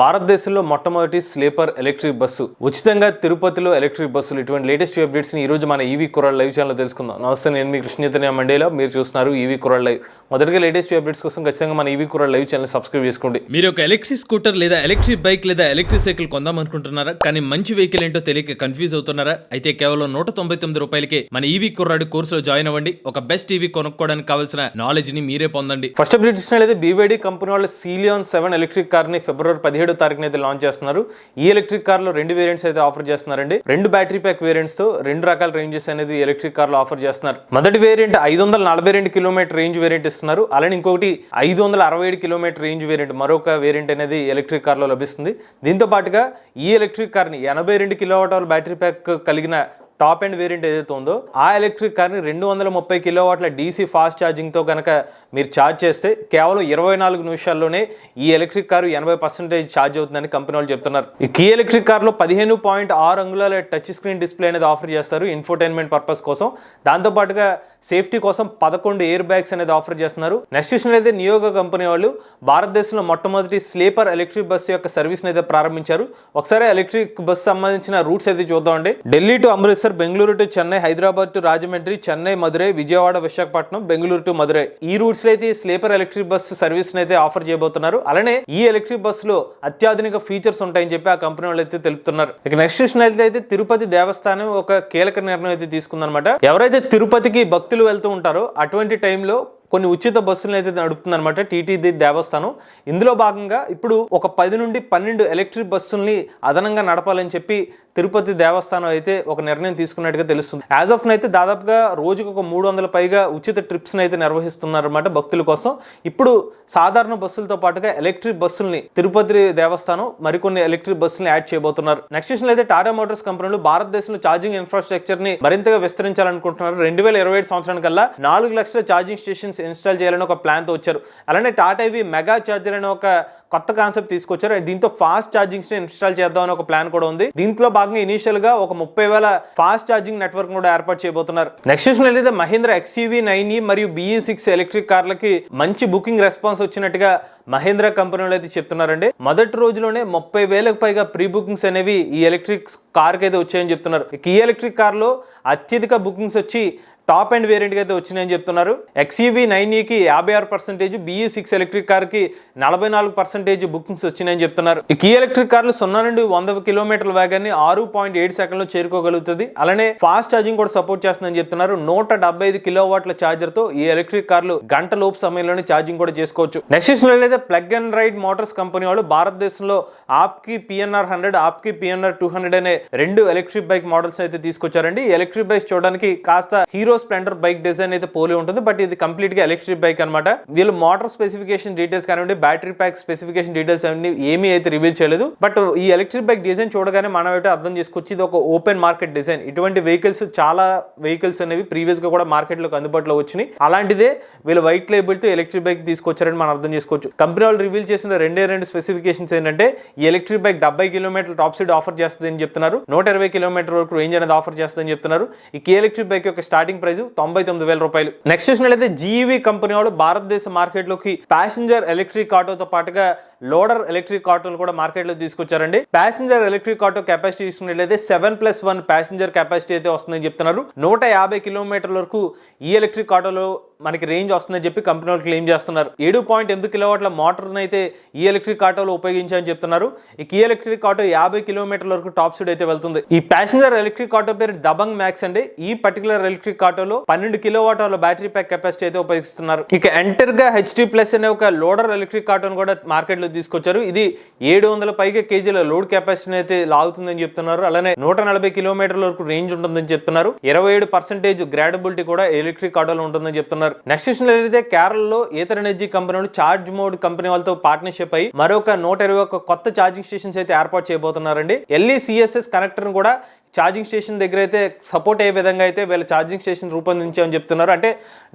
భారతదేశంలో మొట్టమొదటి sleeper electric bus ఉచితంగా తిరుపతిలో ఎలక్ట్రిక్ బస్సులు. ఇటువంటి లేటెస్ట్ అప్డేట్స్ని ఈ రోజు మన ఈవీ కురాల్ లైవ్ ఛానల్ తెలుసుకుందాం. నమస్తే నేను మీ కృష్ణచైతన్య మండేలా. మీరు చూస్తున్నారు ఈవీ కురాల్ లైవ్. మొదటిగా లేటెస్ట్ అప్డేట్స్ కోసం ఖచ్చితంగా మన EV Kural live channel subscribe చేసుకోండి. మీరు ఒక ఎలక్ట్రిక్ స్కూటర్ లేదా ఎలక్ట్రిక్ బైక్ లేదా ఎలక్ట్రిక్ సైకిల్ కొందాం అనుకుంటున్నారా? కానీ మంచి వెహికల్ ఏంటో తెలియక కన్ఫ్యూజ్ అవుతున్నారా? అయితే కేవలం నూట తొంభై తొమ్మిది రూపాయలకే మన ఈవీ కుర్రాడు కోర్సులో జాయిన్ అవ్వండి. ఒక బెస్ట్ ఈవీ కొనుక్కోవడానికి కావాల్సిన నాలెడ్జ్ని మీరే పొందండి. ఫస్ట్ అప్డేట్ చూసినట్లయితే బీవైడీ కంపెనీ వాళ్ళు సీలియాన్ సెవెన్ ఎలక్ట్రిక్ కార్ని ఫిబ్రవరి పదిహేడు తారీఖున అయితే లాంచ్ చేస్తున్నారు. ఈ ఎలక్ట్రిక్ కార్లో రెండు వేరియంట్స్ అయితే ఆఫర్ చేస్తున్నారండి. రెండు బ్యాటరీ ప్యాక్ వేరియంట్స్తో రెండు రకాల రేంజెస్ అనేది ఎలక్ట్రిక్ కార్లో ఆఫర్ చేస్తున్నారు. మొదటి వేరియంట్ ఐదు వందల నలభై రెండు కిలోమీటర్ రేంజ్ వేరియంట్ ఇస్తున్నారు. అలానే ఇంకొకటి ఐదు వందల అరవై ఏడు కిలోమీటర్ రేంజ్ వేరియంట్ మరొక వేరియంట్ అనేది ఎలక్ట్రిక్ కార్లో లభిస్తుంది. దీంతో పాటుగా ఈ ఎలక్ట్రిక్ కార్ని ఎనభై రెండు కిలోవాట్ బ్యాటరీ ప్యాక్ కలిగిన టాప్ అండ్ వేరియంట్ ఏదైతే ఉందో ఆ ఎలక్ట్రిక్ కార్ని రెండు వందల ముప్పై కిలోవాట్ల డీసీ ఫాస్ట్ ఛార్జింగ్తో కనుక మీరు ఛార్జ్ చేస్తే కేవలం ఇరవై నాలుగు నిమిషాల్లోనే ఈ ఎలక్ట్రిక్ కారు ఎనభై పర్సెంటేజ్ ఛార్జ్ అవుతుందని కంపెనీ వాళ్ళు చెప్తున్నారు. ఈ కీ ఎలక్ట్రిక్ కార్లో పదిహేను పాయింట్ ఆరు అంగుళాల టచ్ స్క్రీన్ డిస్ప్లే అనేది ఆఫర్ చేస్తారు ఇన్ఫోటైన్మెంట్ పర్పస్ కోసం. దాంతోపాటుగా సేఫ్టీ కోసం పదకొండు ఎయిర్ బ్యాగ్స్ అనేది ఆఫర్ చేస్తున్నారు. నెక్స్ట్ విషయం అయితే నియోగ కంపెనీ వాళ్ళు భారతదేశంలో మొట్టమొదటి స్లీపర్ ఎలక్ట్రిక్ బస్సు యొక్క సర్వీస్ అయితే ప్రారంభించారు. ఒకసారి ఎలక్ట్రిక్ బస్ సంబంధించిన రూట్స్ అయితే చూద్దామండి. Delhi to Amritsar Bengaluru to Chennai Hyderabad to Rajahmundry Chennai Madurai Vijayawada Visakhapatnam Bengaluru to Madurai ఈ రూట్స్లో అయితే స్లీపర్ ఎలక్ట్రిక్ బస్ సర్వీస్ అయితే ఆఫర్ చేయబోతున్నారు. అలానే ఈ ఎలక్ట్రిక్ బస్లో అత్యాధునిక ఫీచర్స్ ఉంటాయని చెప్పి ఆ కంపెనీ వాళ్ళు అయితే తెలుపుతున్నారు. ఇక నెక్స్ట్ విషయం అయితే అయితే తిరుపతి దేవస్థానం ఒక కీలక నిర్ణయం అయితే తీసుకుందనమాట ఎవరైతే తిరుపతికి భక్తులు వెళ్తూ ఉంటారో అటువంటి టైంలో కొన్ని ఉచిత బస్సులను అయితే నడుపుతుందన్నమాట టీటీడీ దేవస్థానం. ఇందులో భాగంగా ఇప్పుడు ఒక పది నుండి పన్నెండు ఎలక్ట్రిక్ బస్సుల్ని అదనంగా నడపాలని చెప్పి తిరుపతి దేవస్థానం అయితే ఒక నిర్ణయం తీసుకున్నట్టుగా తెలుస్తుంది. యాజ్ ఆఫ్ అయితే దాదాపుగా రోజుకు ఒక మూడు వందల పైగా ఉచిత ట్రిప్స్ని అయితే నిర్వహిస్తున్నారన్నమాట భక్తుల కోసం. ఇప్పుడు సాధారణ బస్సులతో పాటుగా ఎలక్ట్రిక్ బస్సుల్ని తిరుపతి దేవస్థానం మరికొన్ని ఎలక్ట్రిక్ బస్సుల్ని యాడ్ చేయబోతున్నారు. నెక్స్ట్ విషయంలో అయితే టాటా మోటార్స్ కంపెనీలు భారతదేశంలో ఛార్జింగ్ ఇన్ఫ్రాస్ట్రక్చర్ని మరింతగా విస్తరించాలనుకుంటున్నారు. రెండు వేల ఇరవై ఏడు సంవత్సరానికల్లా కల్లా నాలుగు లక్షల ఛార్జింగ్ స్టేషన్స్ ఇన్స్టాల్ చేయాలని ఒక ప్లాన్తో వచ్చారు. అలానే టాటా ఇవి మెగా ఛార్జర్ అనే ఒక కొత్త కాన్సెప్ట్ తీసుకొచ్చారు. దీంతో ఫాస్ట్ ఛార్జింగ్స్ని ఇన్స్టాల్ చేద్దామని ఒక ప్లాన్ కూడా ఉంది. దీంట్లో భాగంగా ఇనీషియల్గా ఒక ముప్పై వేల ఫాస్ట్ ఛార్జింగ్ నెట్వర్క్ కూడా ఏర్పాటు చేయబోతున్నారు. నెక్స్ట్ విషయం అయితే మహేంద్ర ఎక్స్యూవీ నైన్ ఈ మరియు బిఈ సిక్స్ ఎలక్ట్రిక్ కార్లకి మంచి బుకింగ్ రెస్పాన్స్ వచ్చినట్టుగా మహేంద్ర కంపెనీలు అయితే చెప్తున్నారండి. మొదటి రోజులోనే ముప్పై వేలకు పైగా ప్రీ బుకింగ్స్ అనేవి ఈ ఎలక్ట్రిక్ కార్కి అయితే వచ్చాయని చెప్తున్నారు. ఈ ఎలక్ట్రిక్ కార్లో అత్యధిక బుకింగ్స్ వచ్చి టాప్ అండ్ వేరియంట్ అయితే వచ్చినాయని చెప్తున్నారు. ఎక్స్ఈవి నైన్ ఈకి యాభై ఆరు పర్సెంటేజ్ బిఈ సిక్స్ ఎలక్ట్రిక్ కార్కి నలభై నాలుగు పర్సెంటేజ్ బుకింగ్స్ వచ్చినాయని చెప్తున్నారు. ఈ కీ ఎలక్ట్రిక్ కార్లు సున్నా నుండి వంద కిలోమీటర్ల వేగాన్ని ఆరు పాయింట్ ఏడు సెకండ్లో చేరుకోగలుగుతుంది. అలానే ఫాస్ట్ ఛార్జింగ్ కూడా సపోర్ట్ చేస్తుందని చెప్తున్నారు. నూట డెబ్బై ఐదు కిలో వాట్ల ఛార్జర్తో ఈ ఎలక్ట్రిక్ కార్లు గంట లోపు సమయంలోనే ఛార్జింగ్ కూడా చేసుకోవచ్చు. నెక్స్ట్ విషయంలో అయితే plug and ride motors company వాళ్ళు భారతదేశంలో ఆప్కి పిఎన్ఆర్ హండ్రెడ్ ఆప్కి పిఎన్ఆర్ టూ హండ్రెడ్ అనే రెండు ఎలక్ట్రిక్ బైక్ మోడల్స్ అయితే తీసుకొచ్చారండి. ఈ ఎలక్ట్రిక్ బైక్స్ చూడడానికి కాస్త హీరో స్ప్లెండర్ బైక్ డిజైన్ అయితే పోలి ఉంటుంది బట్ ఇది కంప్లీట్గా ఎలక్ట్రిక్ బైక్ అనమాట వీళ్ళు మోటార్ స్పెసిఫికేషన్ డీటెయిల్స్ కానివ్వండి బ్యాటరీ ప్యాక్ స్పెసిఫికేషన్ డీటెయిల్స్ అన్ని ఏమీ అయితే రివీల్ చేయలేదు. బట్ ఈ ఎలక్ట్రిక్ బైక్ డిజైన్ చూడగానే మనం అయితే అర్థం చేసుకోవచ్చు ఇది ఒక ఓపెన్ మార్కెట్ డిజైన్ ఇటువంటి వెహికల్స్ చాలా వెహికల్స్ అనేవి ప్రీవియస్గా కూడా మార్కెట్లోకి అందుబాటులో వచ్చినాయి. అలాంటిదే వీళ్ళు వైట్ లేబుల్తో ఎలక్ట్రిక్ బైక్ తీసుకొచ్చారని మనం అర్థం చేసుకోవచ్చు. కంపెనీ వాళ్ళు రివీల్ చేసిన రెండే రెండు స్పెసిఫికేషన్స్ ఏంటంటే ఈ ఎలక్ట్రిక్ బైక్ డెబ్బై కిలోమీటర్ టాప్ స్పీడ్ ఆఫర్ చేస్తుందని చెప్తున్నారు. నూట ఇరవై కిలోమీటర్ వరకు రేంజ్ అనేది ఆఫర్ చేస్తుందని చెప్తున్నారు. ఈ కే ఎలక్ట్రిక్ బైక్ యొక్క స్టార్టింగ్ ప్రైస్ తొంభై తొమ్మిది వేల రూపాయలు. నెక్స్ట్ చూసినట్లయితే జీవి కంపెనీ వాళ్ళు భారతదేశ మార్కెట్లోకి ప్యాసింజర్ ఎలక్ట్రిక్ ఆటోతో పాటుగా లోడర్ ఎలక్ట్రిక్ ఆటోలు కూడా మార్కెట్లో తీసుకొచ్చారండి. ప్యాసింజర్ ఎలక్ట్రిక్ ఆటో కెపాసిటీ చూసుకున్నట్లయితే seven plus one passenger capacity అయితే వస్తుందని చెప్తున్నారు. నూట యాభై కిలోమీటర్ల వరకు ఈ ఎలక్ట్రిక్ ఆటోలో మనకి రేంజ్ వస్తుందని చెప్పి కంపెనీ వాళ్ళు క్లెయిమ్ చేస్తున్నారు. ఏడు పాయింట్ ఎనిమిది కిలోవాట్ల మోటార్ని అయితే ఈ ఎలక్ట్రిక్ ఆటోలో ఉపయోగించాలని చెప్తున్నారు. ఈ ఎలక్ట్రిక్ ఆటో యాభై కిలోమీటర్ల వరకు టాప్ స్పీడ్ అయితే వెళ్తుంది. ఈ ప్యాసింజర్ ఎలక్ట్రిక్ ఆటో పేరు దబంగ్ మ్యాక్స్ అండి. ఈ పర్టికులర్ ఎలక్ట్రిక్ ఆటోలో పన్నెండు kilowatt hour battery pack capacity అయితే ఉపయోగిస్తున్నారు. ఇక ఎంటర్గా హెచ్డి ప్లస్ అనే ఒక లోడర్ ఎలక్ట్రిక్ ఆటోను కూడా మార్కెట్లో తీసుకొచ్చారు. ఇది ఏడు వందల పైగా కేజీల లోడ్ కెపాసిటీ అయితే లాగుతుందని చెప్తున్నారు. అలానే నూట నలభై కిలోమీటర్ల వరకు రేంజ్ ఉంటుందని చెప్తున్నారు. ఇరవై ఏడు పర్సెంటేజ్ గ్రాడబిలిటీ కూడా ఎలక్ట్రిక్ ఆటోలో ఉంటుందని చెప్తున్నారు. నెక్స్ట్ విషయంలో కేరళలో Ather energy company charge mode company వాళ్ళతో పార్ట్నర్షిప్ అయ్యి మరొక నూట ఇరవై ఒక కొత్త ఛార్జింగ్ స్టేషన్స్ అయితే ఏర్పాటు చేయబోతున్నారండి. ఎల్ఈ సిఎస్ఎస్ కనెక్టర్ కూడా ఛార్జింగ్ స్టేషన్ దగ్గర అయితే సపోర్ట్ అయ్యే విధంగా అయితే వీళ్ళ ఛార్జింగ్ స్టేషన్ రూపొందించామని చెప్తున్నారు. అంటే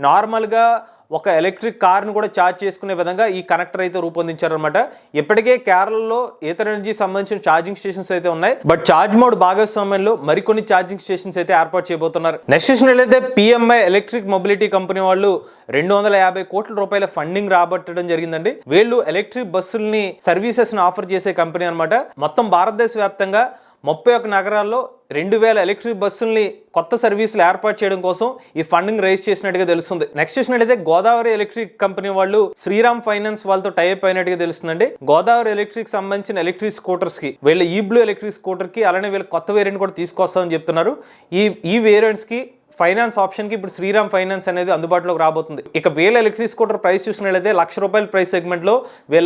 నార్మల్గా ఒక ఎలక్ట్రిక్ కార్ను కూడా ఛార్జ్ చేసుకునే విధంగా ఈ కనెక్టర్ అయితే రూపొందించారనమాట ఇప్పటికే కేరళలో ఈథర్ ఎనర్జీ సంబంధించిన ఛార్జింగ్ స్టేషన్స్ అయితే ఉన్నాయి. బట్ ఛార్జ్ మోడ్ భాగస్వామ్యంలో మరికొన్ని ఛార్జింగ్ స్టేషన్స్ అయితే ఏర్పాటు చేయబోతున్నారు. నెక్స్ట్ స్టేషన్ అయితే పిఎంఐ ఎలక్ట్రిక్ మొబిలిటీ కంపెనీ వాళ్ళు రెండు వందల యాభై కోట్ల రూపాయల ఫండింగ్ రాబట్టడం జరిగిందండి. వీళ్ళు ఎలక్ట్రిక్ బస్సుల్ని సర్వీసెస్ని ఆఫర్ చేసే కంపెనీ అనమాట మొత్తం భారతదేశ వ్యాప్తంగా ముప్పై ఒక్క నగరాల్లో రెండు వేల ఎలక్ట్రిక్ బస్సుల్ని కొత్త సర్వీసులు ఏర్పాటు చేయడం కోసం ఈ ఫండింగ్ రైజ్ చేసినట్టుగా తెలుస్తుంది. నెక్స్ట్ చూసినట్లయితే గోదావరి ఎలక్ట్రిక్ కంపెనీ వాళ్ళు శ్రీరామ్ ఫైనాన్స్ వాళ్ళతో టైప్ అయినట్టుగా తెలుస్తుందండి. గోదావరి ఎలక్ట్రిక్ సంబంధించిన ఎలక్ట్రిక్ స్కూటర్స్కి వీళ్ళ ఈ బ్లూ ఎలక్ట్రిక్ స్కూటర్కి అలానే వీళ్ళ కొత్త వేరియంట్ కూడా తీసుకొస్తామని చెప్తున్నారు. ఈ ఈ వేరియంట్స్కి ఫైనాన్స్ ఆప్షన్కి ఇప్పుడు శ్రీరామ్ ఫైనాన్స్ అనేది అందుబాటులోకి రాబోతుంది. ఇక వేల ఎలక్ట్రిక్ స్కూటర్ ప్రైస్ చూసినట్లయితే లక్ష రూపాయల ప్రైస్ సెగ్మెంట్లో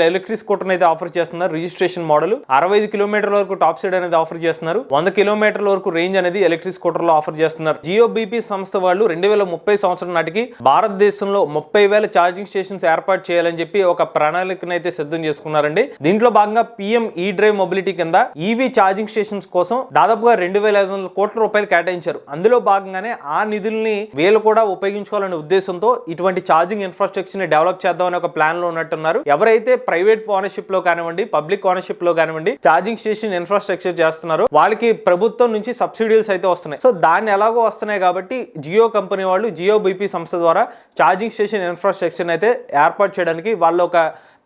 ఎలక్ట్రిక్ స్కూటర్ అయితే ఆఫర్ చేస్తున్నారు. రిజిస్ట్రేషన్ మోడల్ అరవై ఐదు కిలోమీటర్ల వరకు టాప్ సైడ్ అనేది ఆఫర్ చేస్తున్నారు. వంద కిలోమీటర్ల వరకు రేంజ్ అనేది ఎలక్ట్రిక్ స్కూటర్లో ఆఫర్ చేస్తున్నారు. జియో బీపీ సంస్థ వాళ్ళు రెండు వేల ముప్పై సంవత్సరం నాటికి భారతదేశంలో ముప్పై వేల ఛార్జింగ్ స్టేషన్స్ ఏర్పాటు చేయాలని చెప్పి ఒక ప్రణాళికను అయితే సిద్ధం చేసుకున్నారండి. దీంట్లో భాగంగా పిఎం ఈ డ్రైవ్ మొబిలిటీ కింద ఈవీ ఛార్జింగ్ స్టేషన్స్ కోసం దాదాపుగా రెండు వేల ఐదు వందల కోట్ల రూపాయలు కేటాయించారు. అందులో భాగంగానే ఆ నిధుల్ని వీళ్ళు కూడా ఉపయోగించుకోవాలనే ఉద్దేశంతో ఇటువంటి ఛార్జింగ్ ఇన్ఫ్రాస్ట్రక్చర్ని డెవలప్ చేద్దామని ఒక ప్లాన్లో ఉన్నట్టున్నారు. ఎవరైతే ప్రైవేట్ ఓనర్షిప్లో కానివ్వండి పబ్లిక్ ఓనర్షిప్లో కానివ్వండి ఛార్జింగ్ స్టేషన్ ఇన్ఫ్రాస్ట్రక్చర్ చేస్తున్నారో వాళ్ళకి ప్రభుత్వం నుంచి సబ్సిడీస్ అయితే వస్తున్నాయి. సో దాన్ని ఎలాగో వస్తున్నాయి కాబట్టి జియో కంపెనీ వాళ్ళు జియో బీపీ సంస్థ ద్వారా ఛార్జింగ్ స్టేషన్ ఇన్ఫ్రాస్ట్రక్చర్ అయితే ఏర్పాటు చేయడానికి వాళ్ళు ఒక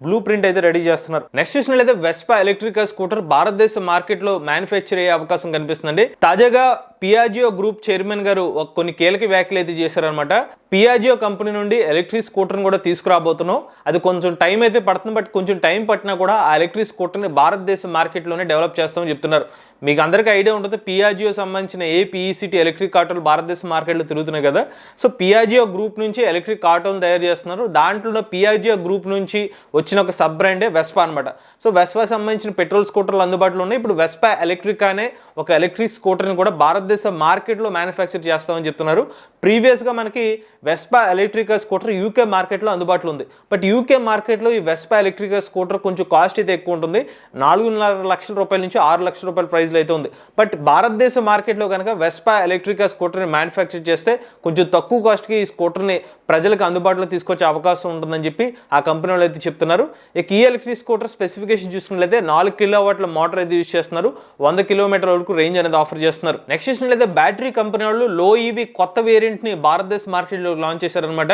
బ్లూ ప్రింట్ అయితే రెడీ చేస్తున్నారు. నెక్స్ట్ చూసినట్లయితే వెస్పా ఎలక్ట్రికల్ స్కూటర్ భారతదేశ మార్కెట్లో మ్యానుఫ్యాక్చర్ అయ్యే అవకాశం కనిపిస్తుందండి. తాజాగా పియాజియో గ్రూప్ చైర్మన్ గారు ఒక కొన్ని కీలక వ్యాఖ్యలు అయితే చేశారనమాట పియాజియో కంపెనీ నుండి ఎలక్ట్రిక్ స్కూటర్ని కూడా తీసుకురాబోతున్నాం. అది కొంచెం టైం అయితే పడుతుంది బట్ కొంచెం టైం పట్టినా కూడా ఆ ఎలక్ట్రిక్ స్కూటర్ని భారతదేశ మార్కెట్లోనే డెవలప్ చేస్తామని చెప్తున్నారు. మీకు అందరికీ ఐడియా ఉంటుంది పియాజియో సంబంధించిన ఏ పిఈసిటీ ఎలక్ట్రిక్ ఆటోలు భారతదేశ మార్కెట్లో తిరుగుతున్నాయి కదా. సో పియాజియో గ్రూప్ నుంచి ఎలక్ట్రిక్ ఆటోలు తయారు చేస్తున్నారు. దాంట్లో పియాజియో గ్రూప్ నుంచి వచ్చిన ఒక సబ్ బ్రాండే వెస్పా అనమాట సో వెస్పా సంబంధించిన పెట్రోల్ స్కూటర్లు అందుబాటులో ఉన్నాయి. ఇప్పుడు వెస్పా ఎలక్ట్రిక్ అనే ఒక ఎలక్ట్రిక్ స్కూటర్ని కూడా భారతదేశ మార్కెట్లో మ్యానుఫ్యాక్చర్ చేస్తామని చెప్తున్నారు. ప్రీవియస్గా మనకి వెస్పా ఎలక్ట్రికల్ స్కూటర్ యూకే మార్కెట్లో అందుబాటులో ఉంది. బట్ యూకే మార్కెట్లో ఈ వెస్పా ఎలక్ట్రికల్ స్కూటర్ కొంచెం కాస్ట్ అయితే ఎక్కువ ఉంటుంది. నాలుగున్నర లక్షల రూపాయల నుంచి ఆరు లక్షల రూపాయల ప్రైస్లో అయితే ఉంది. బట్ భారతదేశ మార్కెట్లో కనుక వెస్పా ఎలక్ట్రికల్ స్కూటర్ని మ్యానుఫ్యాక్చర్ చేస్తే కొంచెం తక్కువ కాస్ట్కి ఈ స్కూటర్ని ప్రజలకు అందుబాటులో తీసుకొచ్చే అవకాశం ఉంటుందని చెప్పి ఆ కంపెనీ వాళ్ళు అయితే చెప్తున్నారు. ఇక ఈ ఎలక్ట్రిక్ స్కూటర్ స్పెసిఫికేషన్ చూసుకున్నట్లయితే నాలుగు కిలో వాట్ల మోటార్ అయితే యూజ్ చేస్తున్నారు. వంద కిలోమీటర్ వరకు రేంజ్ అనేది ఆఫర్ చేస్తున్నారు. నెక్స్ట్ చూసినట్లయితే బ్యాటరీ కంపెనీ వాళ్ళు లో ఈవీ కొత్త వేరియంట్ వేరియంట్ని భారతదేశ మార్కెట్లో లాంచ్ చేశారనమాట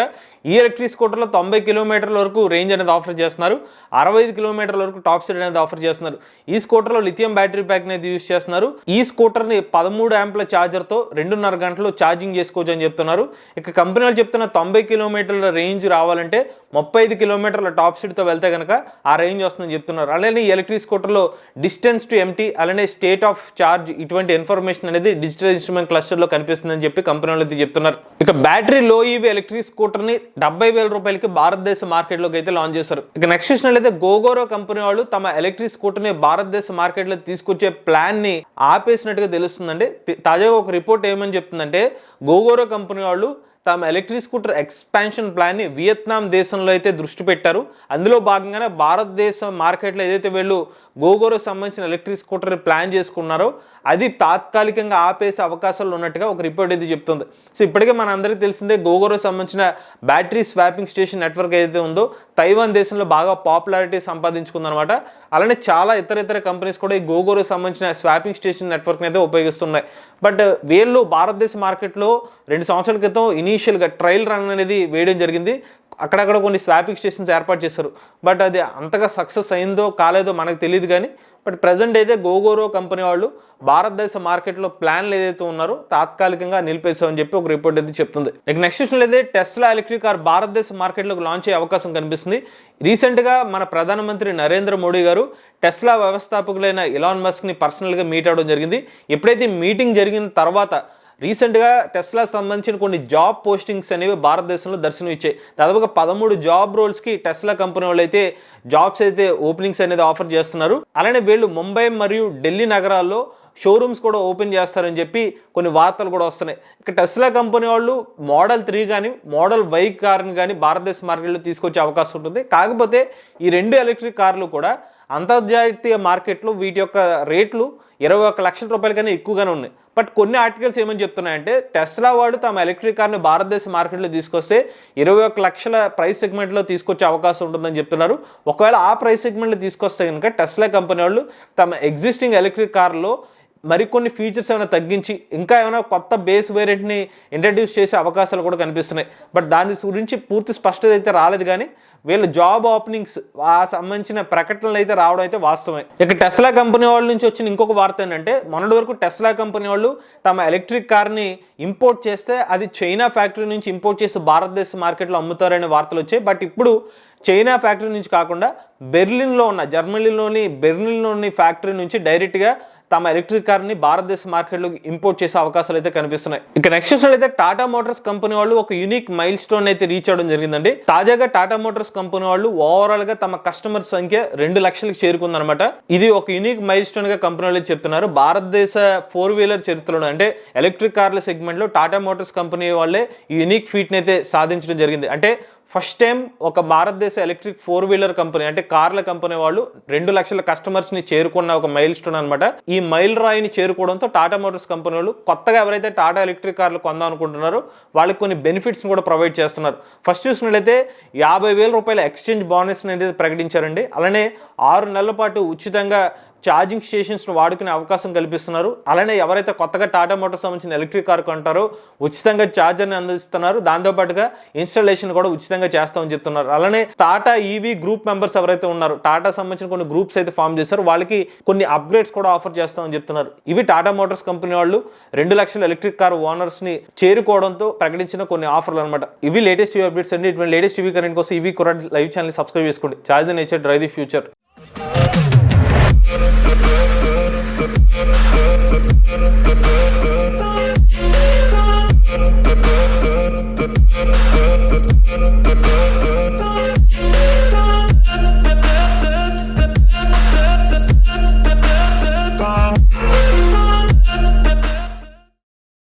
ఈ ఎలక్ట్రిక్ స్కూటర్లో తొంభై కిలోమీటర్ల వరకు రేంజ్ అనేది ఆఫర్ చేస్తున్నారు. అరవై ఐదు కిలోమీటర్ల వరకు టాప్ స్పీడ్ అనేది ఆఫర్ చేస్తున్నారు. ఈ స్కూటర్లో లిథియం బ్యాటరీ ప్యాక్ అనేది యూజ్ చేస్తున్నారు. ఈ స్కూటర్ని పదమూడు యాంప్ల ఛార్జర్తో రెండున్నర గంటలు ఛార్జింగ్ చేసుకోవచ్చు అని చెప్తున్నారు. ఇక కంపెనీ వాళ్ళు చెప్తున్న తొంభై కిలోమీటర్ల రేంజ్ రావాలంటే ముప్పై ఐదు కిలోమీటర్ల టాప్ స్పీడ్తో వెళ్తే కనుక ఆ రేంజ్ వస్తుందని చెప్తున్నారు. అలానే ఈ ఎలక్ట్రిక్ స్కూటర్లో డిస్టెన్స్ టు ఎంటీ అలానే స్టేట్ ఆఫ్ చార్జ్ ఇటువంటి ఇన్ఫర్మేషన్ అనేది డిజిటల్ ఇన్స్ట్రుమెంట్ క్లస్టర్లో కనిపిస్తుందని చెప్పి కంపెనీ అయితే చెప్తున్నారు. ఇక బ్యాటరీ లో ఈవి ఎలక్ట్రిక్ స్కూటర్ని డెబ్బై వేల రూపాయలకి భారతదేశ మార్కెట్లోకి అయితే లాంచ్ చేశారు. ఇక నెక్స్ట్ చూసినట్లయితే గోగోరో కంపెనీ వాళ్ళు తమ ఎలక్ట్రిక్ స్కూటర్ని భారతదేశ మార్కెట్లో తీసుకొచ్చే ప్లాన్ని ఆపేసినట్టుగా తెలుస్తుందండి. తాజాగా ఒక రిపోర్ట్ ఏమని చెప్తుందంటే గోగోరో కంపెనీ వాళ్ళు తమ ఎలక్ట్రిక్ స్కూటర్ ఎక్స్పాన్షన్ ప్లాన్ని వియత్నాం దేశంలో అయితే దృష్టి పెట్టారు. అందులో భాగంగానే భారతదేశం మార్కెట్లో ఏదైతే వీళ్ళు గోగోరకు సంబంధించిన ఎలక్ట్రిక్ స్కూటర్ ప్లాన్ చేసుకున్నారో అది తాత్కాలికంగా ఆపేసే అవకాశాలు ఉన్నట్టుగా ఒక రిపోర్ట్ అయితే చెప్తుంది. సో ఇప్పటికే మన అందరికీ తెలిసిందే గోగోరకు సంబంధించిన బ్యాటరీ స్వాపింగ్ స్టేషన్ నెట్వర్క్ ఏదైతే ఉందో తైవాన్ దేశంలో బాగా పాపులారిటీ సంపాదించుకుందనమాట అలానే చాలా ఇతర ఇతర కంపెనీస్ కూడా ఈ గోగోరకు సంబంధించిన స్వాపింగ్ స్టేషన్ నెట్వర్క్ని అయితే ఉపయోగిస్తున్నాయి. బట్ వీళ్ళు భారతదేశ మార్కెట్లో రెండు సంవత్సరాల క్రితం ఇనీషియల్గా ట్రయల్ రన్ అనేది వేయడం జరిగింది. అక్కడక్కడ కొన్ని స్వాపింగ్ స్టేషన్స్ ఏర్పాటు చేశారు. బట్ అది అంతగా సక్సెస్ అయిందో కాలేదో మనకు తెలియదు కానీ బట్ ప్రజెంట్ అయితే గోగోరో కంపెనీ వాళ్ళు భారతదేశ మార్కెట్లో ప్లాన్లు ఏదైతే ఉన్నారో తాత్కాలికంగా నిలిపేశామని చెప్పి ఒక రిపోర్ట్ అయితే చెప్తుంది. ఇక నెక్స్ట్ అయితే టెస్లా ఎలక్ట్రిక్ కార్ భారతదేశ మార్కెట్లోకి లాంచ్ అయ్యే అవకాశం కనిపిస్తుంది. రీసెంట్గా మన ప్రధానమంత్రి నరేంద్ర మోడీ గారు టెస్లా వ్యవస్థాపకులైన ఇలాన్ మస్క్ని పర్సనల్గా మీట్ అవడం జరిగింది. ఎప్పుడైతే మీటింగ్ జరిగిన తర్వాత రీసెంట్గా టెస్లా సంబంధించిన కొన్ని జాబ్ పోస్టింగ్స్ అనేవి భారతదేశంలో దర్శనం ఇచ్చాయి. దాదాపుగా పదమూడు జాబ్ రోల్స్కి టెస్లా కంపెనీ వాళ్ళు అయితే జాబ్స్ అయితే ఓపెనింగ్స్ అనేది ఆఫర్ చేస్తున్నారు. అలానే వీళ్ళు ముంబై మరియు ఢిల్లీ నగరాల్లో షోరూమ్స్ కూడా ఓపెన్ చేస్తారని చెప్పి కొన్ని వార్తలు కూడా వస్తున్నాయి. ఇక టెస్లా కంపెనీ వాళ్ళు మోడల్ త్రీ కానీ మోడల్ వై కార్ని కానీ భారతదేశ మార్కెట్లో తీసుకొచ్చే అవకాశం ఉంటుంది. కాకపోతే ఈ రెండు ఎలక్ట్రిక్ కార్లు కూడా అంతర్జాతీయ మార్కెట్లో వీటి యొక్క రేట్లు ఇరవై ఒక లక్షల రూపాయల కన్నా ఎక్కువగానే ఉన్నాయి. బట్ కొన్ని ఆర్టికల్స్ ఏమని చెప్తున్నాయంటే టెస్లా వాడు తమ ఎలక్ట్రిక్ కార్ని భారతదేశ మార్కెట్లో తీసుకొస్తే ఇరవై ఒక లక్షల ప్రైస్ సెగ్మెంట్లో తీసుకొచ్చే అవకాశం ఉంటుందని చెప్తున్నారు. ఒకవేళ ఆ ప్రైస్ సెగ్మెంట్లో తీసుకొస్తే కనుక టెస్లా కంపెనీ వాళ్ళు తమ ఎగ్జిస్టింగ్ ఎలక్ట్రిక్ కార్లో మరికొన్ని ఫీచర్స్ ఏమైనా తగ్గించి ఇంకా ఏమైనా కొత్త బేస్ వేరియంట్ని ఇంట్రడ్యూస్ చేసే అవకాశాలు కూడా కనిపిస్తున్నాయి. బట్ దాని గురించి పూర్తి స్పష్టత అయితే రాలేదు కానీ వీళ్ళ జాబ్ ఓపెనింగ్స్ ఆ సంబంధించిన ప్రకటనలు అయితే రావడం అయితే వాస్తవమే. ఇక టెస్లా కంపెనీ వాళ్ళ నుంచి వచ్చిన ఇంకొక వార్త ఏంటంటే మొన్నటి వరకు టెస్లా కంపెనీ వాళ్ళు తమ ఎలక్ట్రిక్ కార్ని ఇంపోర్ట్ చేస్తే అది చైనా ఫ్యాక్టరీ నుంచి ఇంపోర్ట్ చేసి భారతదేశ మార్కెట్లో అమ్ముతారనే వార్తలు వచ్చాయి. బట్ ఇప్పుడు చైనా ఫ్యాక్టరీ నుంచి కాకుండా బెర్లిన్లో ఉన్న జర్మనీలోని బెర్లిన్లోని ఫ్యాక్టరీ నుంచి డైరెక్ట్గా తమ ఎలక్ట్రిక్ కార్ని భారతదేశ మార్కెట్లో ఇంపోర్ట్ చేసే అవకాశాలు అయితే కనిపిస్తున్నాయి. ఇక నెక్స్ట్ చూసినట్లయితే అయితే టాటా మోటార్స్ కంపెనీ వాళ్ళు ఒక యూనిక్ మైల్ స్టోన్ అయితే రీచ్ అవడం జరిగిందండి. తాజాగా టాటా మోటార్స్ కంపెనీ వాళ్ళు ఓవరాల్గా తమ కస్టమర్ సంఖ్య రెండు లక్షలకు చేరుకుందనమాట ఇది ఒక యూనిక్ మైల్ స్టోన్గా కంపెనీ వాళ్ళు చెప్తున్నారు. భారతదేశ ఫోర్ వీలర్ చరిత్రలో అంటే ఎలక్ట్రిక్ కార్ల సెగ్మెంట్లో టాటా మోటార్స్ కంపెనీ వాళ్ళే యూనిక్ ఫీట్ అయితే సాధించడం జరిగింది. అంటే ఫస్ట్ టైం ఒక భారతదేశ ఎలక్ట్రిక్ ఫోర్ వీలర్ కంపెనీ అంటే కార్ల కంపెనీ వాళ్ళు రెండు లక్షల కస్టమర్స్ని చేరుకున్న ఒక మైల్ స్టోన్ అనమాట ఈ మైల్ రాయిని చేరుకోవడంతో టాటా మోటార్స్ కంపెనీ వాళ్ళు కొత్తగా ఎవరైతే టాటా ఎలక్ట్రిక్ కార్లు కొందాం అనుకుంటున్నారో వాళ్ళకి కొన్ని బెనిఫిట్స్ కూడా ప్రొవైడ్ చేస్తున్నారు. ఫస్ట్ చూసినట్లయితే యాభై వేల రూపాయల ఎక్స్చేంజ్ బోనస్ అనేది ప్రకటించారండి. అలానే ఆరు నెలల పాటు ఉచితంగా ఛార్జింగ్ స్టేషన్స్ను వాడుకునే అవకాశం కల్పిస్తున్నారు. అలానే ఎవరైతే కొత్తగా టాటా మోటార్ సంబంధించిన ఎలక్ట్రిక్ కార్ కొంటారో ఉచితంగా ఛార్జర్ని అందిస్తున్నారు. దాంతోపాటుగా ఇన్స్టాలేషన్ కూడా ఉచితంగా చేస్తామని చెప్తున్నారు. అలానే టాటా ఈవీ గ్రూప్ మెంబర్స్ ఎవరైతే ఉన్నారో టాటా సంబంధించిన కొన్ని గ్రూప్స్ అయితే ఫామ్ చేశారు. వాళ్ళకి కొన్ని అప్గ్రేడ్స్ కూడా ఆఫర్ చేస్తామని చెప్తున్నారు. ఇవి టాటా మోటార్స్ కంపెనీ వాళ్ళు రెండు లక్షల ఎలక్ట్రిక్ కార్ ఓనర్స్ని చేరుకోవడంతో ప్రకటించిన కొన్ని ఆఫర్లు అనమాట ఇవి లేటెస్ట్ టీవీ అప్డేట్స్ అండి. ఇటువంటి లేటెస్ట్ టీవీ కరెంట్ కోసం ఇవి కూడా లైవ్ ఛానల్ సబ్స్క్రైబ్ చేసుకోండి. Charge nature drive the future Thank you.